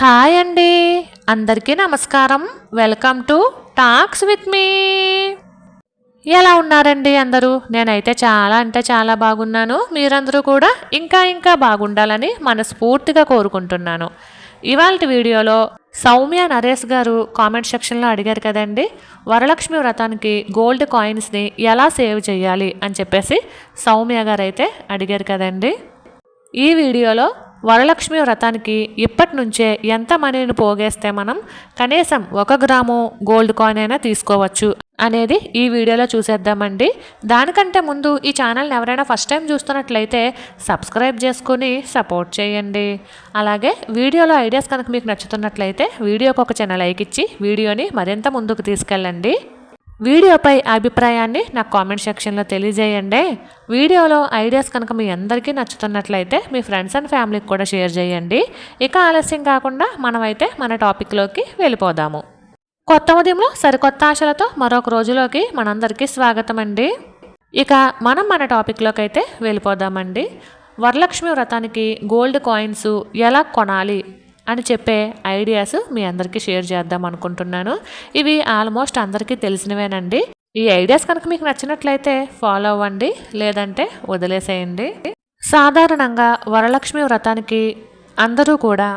Hi అండి. అందరికీ నమస్కారం. Welcome to talks with me ఎలా ఉన్నారండి అందరూ? నేనైతే చాలా అంటే చాలా బాగున్నాను. మీరందరూ కూడా ఇంకా ఇంకా బాగుండాలని మనస్ఫూర్తిగా కోరుకుంటున్నాను. ఇవాళ వీడియోలో సౌమ్య నరేష్ గారు కామెంట్ సెక్షన్లో అడిగారు కదండి వరలక్ష్మి వ్రతానికి గోల్డ్ కాయిన్స్ని ఎలా సేవ్ చేయాలి అని చెప్పేసి సౌమ్య గారు అయితే అడిగారు కదండి. ఈ వీడియోలో వరలక్ష్మి వ్రతానికి ఇప్పటి నుంచే ఎంత మనీని పోగేస్తే మనం కనీసం ఒక గ్రాము గోల్డ్ కాయిన్ అయినా తీసుకోవచ్చు అనేది ఈ వీడియోలో చూసేద్దామండి. దానికంటే ముందు ఈ ఛానల్ని ఎవరైనా ఫస్ట్ టైం చూస్తున్నట్లయితే సబ్స్క్రైబ్ చేసుకుని సపోర్ట్ చేయండి. అలాగే వీడియోలో ఐడియాస్ కనుక మీకు నచ్చుతున్నట్లయితే వీడియోకి ఒక చిన్న లైక్ ఇచ్చి వీడియోని మరింత ముందుకు తీసుకెళ్ళండి. వీడియోపై అభిప్రాయాన్ని నాకు కామెంట్ సెక్షన్లో తెలియజేయండి. వీడియోలో ఐడియాస్ కనుక మీ అందరికీ నచ్చుతున్నట్లయితే మీ ఫ్రెండ్స్ అండ్ ఫ్యామిలీకి కూడా షేర్ చేయండి. ఇక ఆలస్యం కాకుండా మనమైతే మన టాపిక్లోకి వెళ్ళిపోదాము. కొత్త ఉదయంలో సరికొత్త ఆశలతో మరొక రోజులోకి మనందరికీ స్వాగతం అండి ఇక మనం మన టాపిక్లోకి అయితే వెళ్ళిపోదామండి. వరలక్ష్మి వ్రతానికి గోల్డ్ కాయిన్స్ ఎలా కొనాలి? అని చెప్పే ఐడియాస్ మీ అందరికీ షేర్ చేద్దాం అనుకుంటున్నాను. ఇవి ఆల్మోస్ట్ అందరికీ తెలిసినవేనండి. ఈ ఐడియాస్ కనుక మీకు నచ్చినట్లయితే ఫాలో అవ్వండి లేదంటే వదిలేసేయండి. సాధారణంగా వరలక్ష్మి వ్రతానికి అందరూ కూడా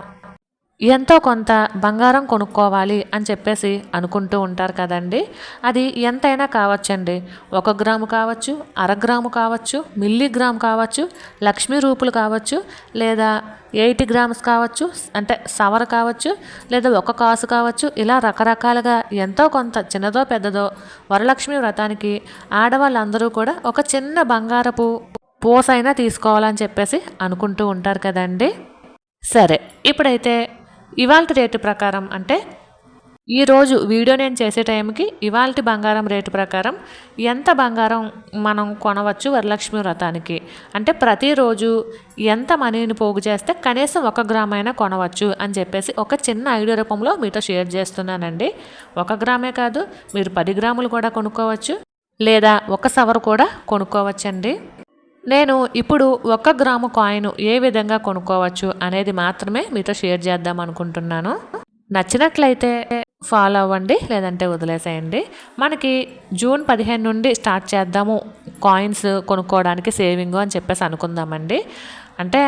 ఎంతో కొంత బంగారం కొనుక్కోవాలి అని చెప్పేసి అనుకుంటూ ఉంటారు కదండి. అది ఎంతైనా కావచ్చండి. ఒక గ్రాము కావచ్చు అర గ్రాము కావచ్చు మిల్లీగ్రామ్ కావచ్చు లక్ష్మీ రూపులు కావచ్చు లేదా ఎయిటీ గ్రామ్స్ కావచ్చు అంటే సవర కావచ్చు లేదా ఒక కాసు కావచ్చు ఇలా రకరకాలుగా ఎంతో కొంత చిన్నదో పెద్దదో వరలక్ష్మి వ్రతానికి ఆడవాళ్ళందరూ కూడా ఒక చిన్న బంగారపు పూసైనా తీసుకోవాలని చెప్పేసి అనుకుంటూ ఉంటారు కదండి. సరే ఇప్పుడైతే ఇవాళ రేటు ప్రకారం అంటే ఈరోజు వీడియో నేను చేసే టైంకి ఇవాళ బంగారం రేటు ప్రకారం ఎంత బంగారం మనం కొనవచ్చు వరలక్ష్మి వ్రతానికి? అంటే ప్రతిరోజు ఎంత మనీని పోగు చేస్తే కనీసం ఒక గ్రామ్ అయినా కొనవచ్చు అని చెప్పేసి ఒక చిన్న ఐడియా రూపంలో మీతో షేర్ చేస్తున్నానండి. ఒక గ్రామే కాదు మీరు పది గ్రాములు కూడా కొనుక్కోవచ్చు లేదా ఒక సవర్ కూడా కొనుక్కోవచ్చండి. నేను ఇప్పుడు ఒక గ్రాము కాయిన్ ఏ విధంగా కొనుక్కోవచ్చు అనేది మాత్రమే మీతో షేర్ చేద్దాం అనుకుంటున్నాను. నచ్చినట్లయితే ఫాలో అవ్వండి లేదంటే వదిలేసేయండి. మనకి జూన్ పదిహేను నుండి స్టార్ట్ చేద్దాము కాయిన్స్ కొనుక్కోవడానికి సేవింగ్ అని చెప్పేసి అనుకుందామండి. అంటే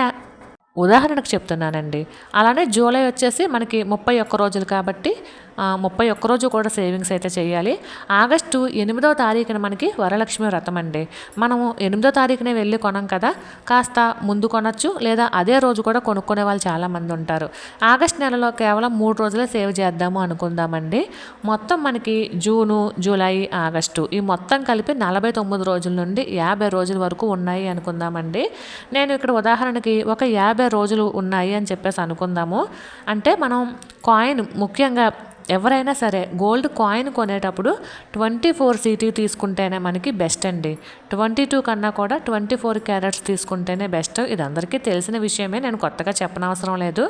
ఉదాహరణకు చెప్తున్నానండి. అలానే జూలై వచ్చేసి మనకి ముప్పై ఒక్క రోజులు కాబట్టి ముప్పై ఒక్క రోజు కూడా సేవింగ్స్ అయితే చేయాలి. ఆగస్టు ఎనిమిదో తారీఖున మనకి వరలక్ష్మి వ్రతం అండి. మనము ఎనిమిదో తారీఖునే వెళ్ళి కొనం కదా. కాస్త ముందు కొనచ్చు లేదా అదే రోజు కూడా కొనుక్కునే వాళ్ళు చాలామంది ఉంటారు. ఆగస్ట్ నెలలో కేవలం మూడు రోజులే సేవ్ చేద్దాము అనుకుందామండి. మొత్తం మనకి జూను జూలై ఆగస్టు ఈ మొత్తం కలిపి నలభై తొమ్మిది రోజుల నుండి యాభై రోజుల వరకు ఉన్నాయి అనుకుందామండి. నేను ఇక్కడ ఉదాహరణకి ఒక యాభై రోజులు ఉన్నాయి అని చెప్పేసి అనుకుందాము. అంటే మనం కాయిన్ ముఖ్యంగా ఎవరైనా సరే గోల్డ్ కాయిన్ కొనేటప్పుడు ట్వంటీ ఫోర్ సీటీ తీసుకుంటేనే మనకి బెస్ట్ అండి. ట్వంటీ టూ కన్నా కూడా ట్వంటీ ఫోర్ క్యారెట్స్ తీసుకుంటేనే బెస్ట్ ఇది అందరికీ తెలిసిన విషయమే నేను కొత్తగా చెప్పనవసరం లేదు.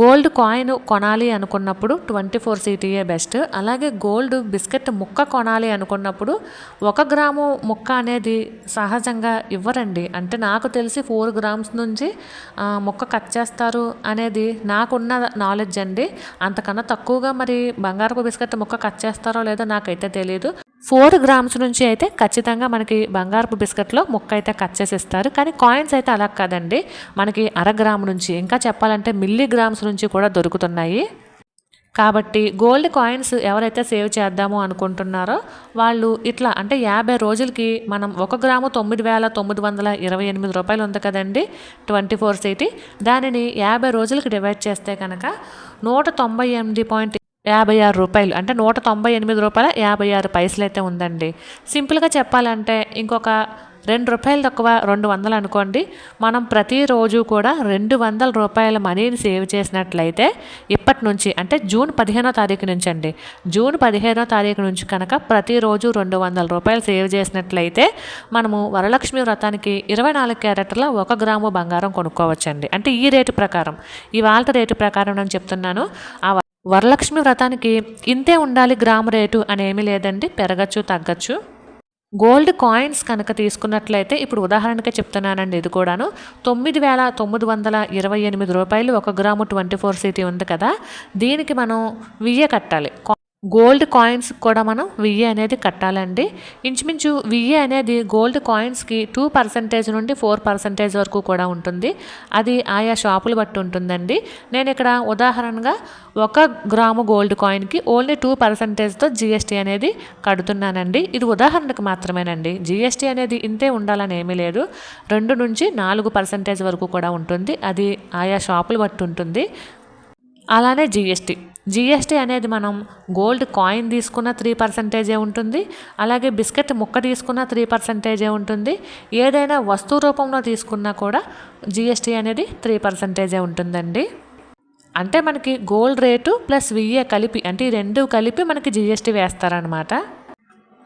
గోల్డ్ కాయిన్ కొనాలి అనుకున్నప్పుడు ట్వంటీ ఫోర్ సిటీయే బెస్ట్. అలాగే గోల్డ్ బిస్కెట్ ముక్క కొనాలి అనుకున్నప్పుడు ఒక గ్రాము ముక్క అనేది సహజంగా ఇవ్వరండి. అంటే నాకు తెలిసి ఫోర్ గ్రామ్స్ నుంచి ముక్క కట్ చేస్తారు అనేది నాకున్న నాలెడ్జ్ అండి. అంతకన్నా తక్కువగా మరి బంగారపు బిస్కెట్ ముక్క కట్ చేస్తారో లేదో నాకైతే తెలియదు ఫోర్ గ్రామ్స్ నుంచి అయితే ఖచ్చితంగా మనకి బంగారపు బిస్కెట్లో ముక్క అయితే కట్ చేసి ఇస్తారు. కానీ కాయిన్స్ అయితే అలా కాదండి. మనకి అర గ్రామ్ నుంచి ఇంకా చెప్పాలంటే మిల్లీ గ్రామ్స్ నుంచి కూడా దొరుకుతున్నాయి. కాబట్టి గోల్డ్ కాయిన్స్ ఎవరైతే సేవ్ చేద్దాము అనుకుంటున్నారో వాళ్ళు ఇట్లా అంటే యాభై రోజులకి మనం ఒక గ్రాము తొమ్మిది వేల తొమ్మిది వందల ఇరవై ఎనిమిది రూపాయలు ఉంది కదండి ట్వంటీ ఫోర్ సిటీ. దానిని యాభై రోజులకి డివైడ్ చేస్తే కనుక నూట తొంభై ఎనిమిది పాయింట్ యాభై ఆరు రూపాయలు. అంటే నూట తొంభై ఎనిమిది రూపాయల యాభై ఆరు పైసలు అయితే ఉందండి. సింపుల్గా చెప్పాలంటే ఇంకొక రెండు రూపాయలు తక్కువ రెండు వందలు అనుకోండి. మనం ప్రతిరోజు కూడా రెండు వందల రూపాయల మనీని సేవ్ చేసినట్లయితే ఇప్పటి నుంచి అంటే జూన్ పదిహేనో తారీఖు నుంచి అండి. జూన్ పదిహేనో తారీఖు నుంచి కనుక ప్రతిరోజు రెండు వందల రూపాయలు సేవ్ చేసినట్లయితే మనము వరలక్ష్మి వ్రతానికి ఇరవై నాలుగు క్యారెట్ల ఒక గ్రాము బంగారం కొనుక్కోవచ్చండి. అంటే ఈ రేటు ప్రకారం. ఇవాళ రేటు ప్రకారం నేను చెప్తున్నాను. ఆ వరలక్ష్మి వ్రతానికి ఇంతే ఉండాలి గ్రాము రేటు అనేమి లేదండి పెరగచ్చు తగ్గచ్చు. గోల్డ్ కాయిన్స్ కనుక తీసుకున్నట్లయితే ఇప్పుడు ఉదాహరణకే చెప్తున్నానండి ఇది కూడాను. తొమ్మిది వేల తొమ్మిది వందల ఇరవై ఎనిమిది రూపాయలు ఒక గ్రాము ట్వంటీ ఫోర్ సిటీ ఉంది కదా. దీనికి మనం వియ్య కట్టాలి. గోల్డ్ కాయిన్స్ కూడా మనం విఏ అనేది కట్టాలండి. ఇంచుమించు విఏ అనేది గోల్డ్ కాయిన్స్కి టూ పర్సెంటేజ్ నుండి ఫోర్ పర్సెంటేజ్ వరకు కూడా ఉంటుంది. అది ఆయా షాపులు బట్టి ఉంటుందండి. నేను ఇక్కడ ఉదాహరణగా ఒక గ్రాము గోల్డ్ కాయిన్కి ఓన్లీ టూ పర్సెంటేజ్తో జిఎస్టీ అనేది కడుతున్నానండి. ఇది ఉదాహరణకు మాత్రమేనండి. జిఎస్టీ అనేది ఇంతే ఉండాలని ఏమీ లేదు. రెండు నుంచి నాలుగు పర్సెంటేజ్ వరకు కూడా ఉంటుంది. అది ఆయా షాపులు బట్టి ఉంటుంది. అలానే జిఎస్టీ జిఎస్టీ అనేది మనం గోల్డ్ కాయిన్ తీసుకున్న త్రీ పర్సెంటేజే ఉంటుంది. అలాగే బిస్కెట్ ముక్క తీసుకున్న త్రీ పర్సెంటేజే ఉంటుంది. ఏదైనా వస్తు రూపంలో తీసుకున్నా కూడా జిఎస్టీ అనేది త్రీ పర్సెంటేజే ఉంటుందండి. అంటే మనకి గోల్డ్ రేటు ప్లస్ విఏ కలిపి అంటే ఈ రెండు కలిపి మనకి జిఎస్టీ వేస్తారనమాట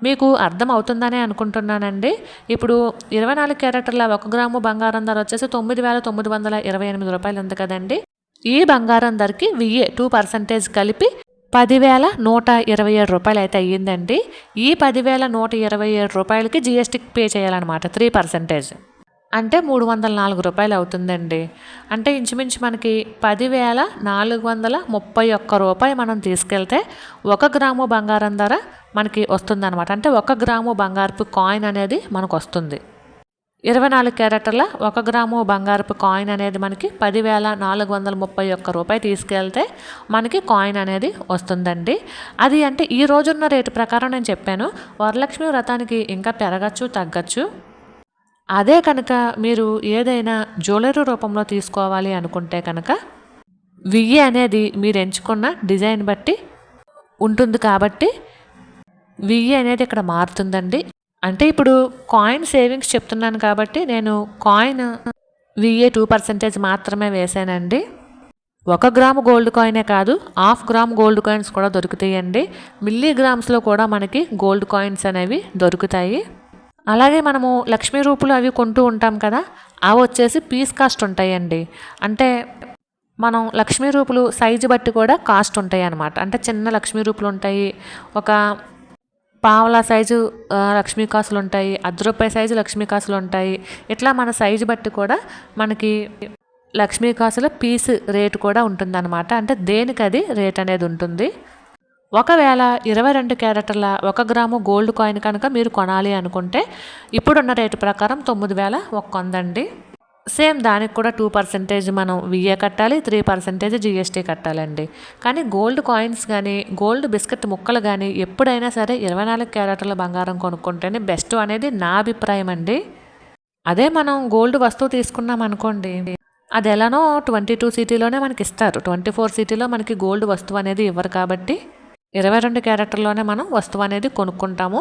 మీకు అర్థం అవుతుందనే అనుకుంటున్నానండి. ఇప్పుడు ఇరవై నాలుగు క్యారెక్టర్ల ఒక గ్రాము బంగారం ధర వచ్చేసి తొమ్మిది వేల తొమ్మిది వందల ఇరవై ఎనిమిది రూపాయలు ఉంది కదండి. ఈ బంగారం ధరకి విఏ టూ పర్సంటేజ్ కలిపి పదివేల నూట ఇరవై ఏడు రూపాయలు అయితే అయ్యిందండి. ఈ పదివేల నూట ఇరవై ఏడు రూపాయలకి జిఎస్టీ పే చేయాలన్నమాట త్రీ పర్సంటేజ్ అంటే మూడు వందల నాలుగు రూపాయలు అవుతుందండి. అంటే ఇంచుమించు మనకి పదివేల నాలుగు వందల ముప్పై ఒక్క రూపాయి మనం తీసుకెళ్తే ఒక గ్రాము బంగారం ధర మనకి వస్తుందన్నమాట. అంటే ఒక గ్రాము బంగారపు కాయిన్ అనేది మనకు వస్తుంది. ఇరవై నాలుగు క్యారెట్ల ఒక గ్రాము బంగారపు కాయిన్ అనేది మనకి పదివేల నాలుగు వందల ముప్పై ఒక్క రూపాయి తీసుకెళ్తే మనకి కాయిన్ అనేది వస్తుందండి. అది అంటే ఈ రోజున్న రేటు ప్రకారం నేను చెప్పాను. వరలక్ష్మి వ్రతానికి ఇంకా పెరగచ్చు తగ్గచ్చు. అదే కనుక మీరు ఏదైనా జ్యువెలరీ రూపంలో తీసుకోవాలి అనుకుంటే కనుక వియ్యి అనేది మీరు ఎంచుకున్న డిజైన్ బట్టి ఉంటుంది కాబట్టి వియ్యి అనేది ఇక్కడ మారుతుందండి. అంటే ఇప్పుడు కాయిన్ సేవింగ్స్ చెప్తున్నాను కాబట్టి నేను కాయిన్ విఏ టూ పర్సెంటేజ్ మాత్రమే వేసానండి. ఒక గ్రాము గోల్డ్ కాయినే కాదు హాఫ్ గ్రామ్ గోల్డ్ కాయిన్స్ కూడా దొరుకుతాయండి. మిల్లీ గ్రామ్స్లో కూడా మనకి గోల్డ్ కాయిన్స్ అనేవి దొరుకుతాయి. అలాగే మనము లక్ష్మీ రూపులు అవి కొంటూ ఉంటాం కదా అవి వచ్చేసి పీస్ కాస్ట్ ఉంటాయండి. అంటే మనం లక్ష్మీ రూపులు సైజు బట్టి కూడా కాస్ట్ ఉంటాయి అన్నమాట అంటే చిన్న లక్ష్మీ రూపులు ఉంటాయి ఒక పావలా సైజు లక్ష్మీ కాసులు ఉంటాయి అర్ధ రూపాయి సైజు లక్ష్మీ కాసులు ఉంటాయి. ఇట్లా మన సైజు బట్టి కూడా మనకి లక్ష్మీ కాసుల పీస్ రేటు కూడా ఉంటుందన్నమాట. అంటే దేనికి అది రేట్ అనేది ఉంటుంది. ఒకవేళ ఇరవై రెండు క్యారెట్ల ఒక గ్రాము గోల్డ్ కాయిన్ కనుక మీరు కొనాలి అనుకుంటే ఇప్పుడున్న రేటు ప్రకారం తొమ్మిది వేల ఒక వందండి సేమ్ దానికి కూడా టూ పర్సెంటేజ్ మనం విఏ కట్టాలి త్రీ పర్సెంటేజ్ జిఎస్టీ కట్టాలండి. కానీ గోల్డ్ కాయిన్స్ కానీ గోల్డ్ బిస్కెట్ ముక్కలు కానీ ఎప్పుడైనా సరే ఇరవై నాలుగు క్యారెట్ల బంగారం కొనుక్కుంటేనే బెస్ట్ అనేది నా అభిప్రాయం అండి. అదే మనం గోల్డ్ వస్తువు తీసుకున్నాం అనుకోండి అది ఎలానో ట్వంటీ టూ సిటీలోనే మనకి ఇస్తారు. ట్వంటీ ఫోర్ సిటీలో మనకి గోల్డ్ వస్తువు అనేది ఇవ్వరు కాబట్టి ఇరవై రెండు క్యారెక్టర్లోనే మనం వస్తువు అనేది కొనుక్కుంటాము.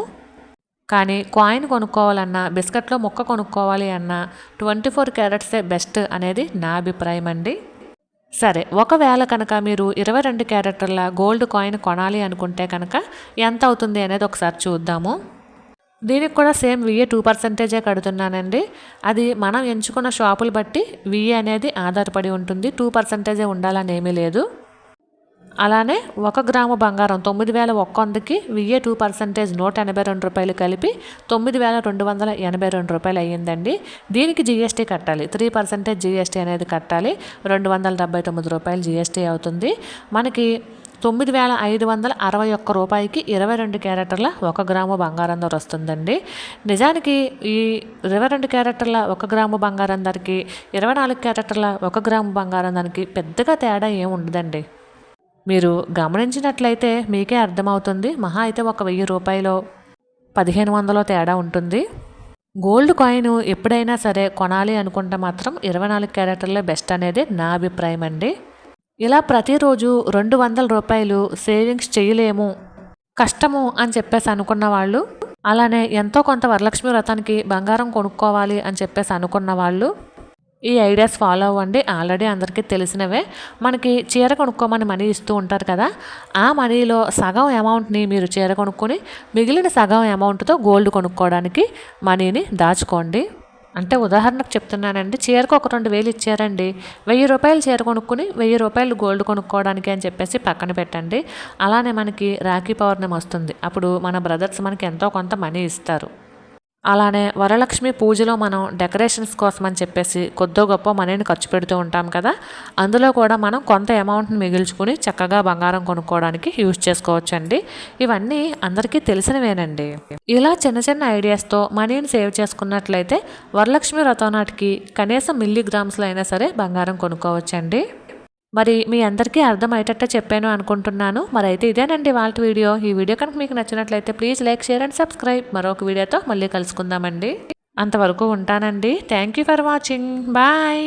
కానీ కాయిన్ కొనుక్కోవాలన్నా బిస్కెట్లో ముక్క కొనుక్కోవాలి అన్నా ట్వంటీ ఫోర్ క్యారెట్సే బెస్ట్ అనేది నా అభిప్రాయం అండి. సరే ఒకవేళ కనుక మీరు ఇరవై రెండు క్యారెక్టర్ల గోల్డ్ కాయిన్ కొనాలి అనుకుంటే కనుక ఎంత అవుతుంది అనేది ఒకసారి చూద్దాము. దీనికి కూడా సేమ్ విఏ టూ పర్సెంటేజే కడుతున్నానండి. అది మనం ఎంచుకున్న షాపులు బట్టి విఏ అనేది ఆధారపడి ఉంటుంది. టూ పర్సెంటేజే ఉండాలని ఏమీ లేదు. అలానే ఒక గ్రాము బంగారం తొమ్మిది వేల ఒక్కొందకి వెయ్యి టూ పర్సెంటేజ్ నూట ఎనభై రెండు రూపాయలు కలిపి తొమ్మిది వేల రెండు వందల ఎనభై రెండు రూపాయలు అయ్యిందండి. దీనికి జీఎస్టీ కట్టాలి. త్రీ పర్సెంటేజ్ జీఎస్టీ అనేది కట్టాలి. రెండు వందల డెబ్బై తొమ్మిది రూపాయలు జీఎస్టీ అవుతుంది. మనకి తొమ్మిది వేల ఐదు వందల అరవై ఒక్క రూపాయికి ఇరవై రెండు క్యారెక్టర్ల ఒక గ్రాము బంగారం ధర వస్తుందండి. నిజానికి ఈ ఇరవై రెండు క్యారెక్టర్ల ఒక గ్రాము బంగారం ధరకి ఇరవై నాలుగు క్యారెక్టర్ల ఒక గ్రాము బంగారం ధరకి పెద్దగా తేడా ఏమి ఉండదండి. మీరు గమనించినట్లయితే మీకే అర్థమవుతుంది. మహా అయితే ఒక వెయ్యి రూపాయలు పదిహేను వందలో తేడా ఉంటుంది. గోల్డ్ కాయిన్ ఎప్పుడైనా సరే కొనాలి అనుకుంటే మాత్రం ఇరవై నాలుగు క్యారెక్టర్లే బెస్ట్ అనేది నా అభిప్రాయం అండి. ఇలా ప్రతిరోజు రెండు వందల రూపాయలు సేవింగ్స్ చేయలేము కష్టము అని చెప్పేసి అనుకున్న వాళ్ళు అలానే ఎంతో కొంత వరలక్ష్మి వ్రతానికి బంగారం కొనుక్కోవాలి అని చెప్పేసి అనుకున్న వాళ్ళు ఈ ఐడియాస్ ఫాలో అవ్వండి. ఆల్రెడీ అందరికీ తెలిసినవే. మనకి చీర కొనుక్కోమని మనీ ఇస్తూ ఉంటారు కదా ఆ మనీలో సగం అమౌంట్ని మీరు చీర కొనుక్కొని మిగిలిన సగం అమౌంట్తో గోల్డ్ కొనుక్కోవడానికి మనీని దాచుకోండి. అంటే ఉదాహరణకు చెప్తున్నానండి చీరకు ఒక రెండు వేలు ఇచ్చారండి. వెయ్యి రూపాయలు చీర కొనుక్కుని వెయ్యి రూపాయలు గోల్డ్ కొనుక్కోవడానికి అని చెప్పేసి పక్కన పెట్టండి. అలానే మనకి రాఖీ పౌర్ణమి వస్తుంది. అప్పుడు మన బ్రదర్స్ మనకి ఎంతో కొంత మనీ ఇస్తారు. అలానే వరలక్ష్మి పూజలో మనం డెకరేషన్స్ కోసం అని చెప్పేసి కొద్దో గొప్ప మనీని ఖర్చు పెడుతూ ఉంటాం కదా అందులో కూడా మనం కొంత అమౌంట్ని మిగిల్చుకుని చక్కగా బంగారం కొనుక్కోవడానికి యూజ్ చేసుకోవచ్చండి. ఇవన్నీ అందరికీ తెలిసినవేనండి. ఇలా చిన్న చిన్న ఐడియాస్తో మనీని సేవ్ చేసుకున్నట్లయితే వరలక్ష్మి వ్రతం నాటికి కనీసం మిల్లీ గ్రామ్స్లో అయినా సరే బంగారం కొనుక్కోవచ్చండి. మరి మీ అందరికీ అర్థమయ్యేటట్టు చెప్పాను అనుకుంటున్నాను. మరి అయితే ఇదేనండి వాళ్ళ వీడియో. ఈ వీడియో కనుక మీకు నచ్చినట్లయితే please like share and subscribe. మరొక వీడియోతో మళ్ళీ కలుసుకుందామండి. అంతవరకు ఉంటానండి. Thank you for watching. Bye.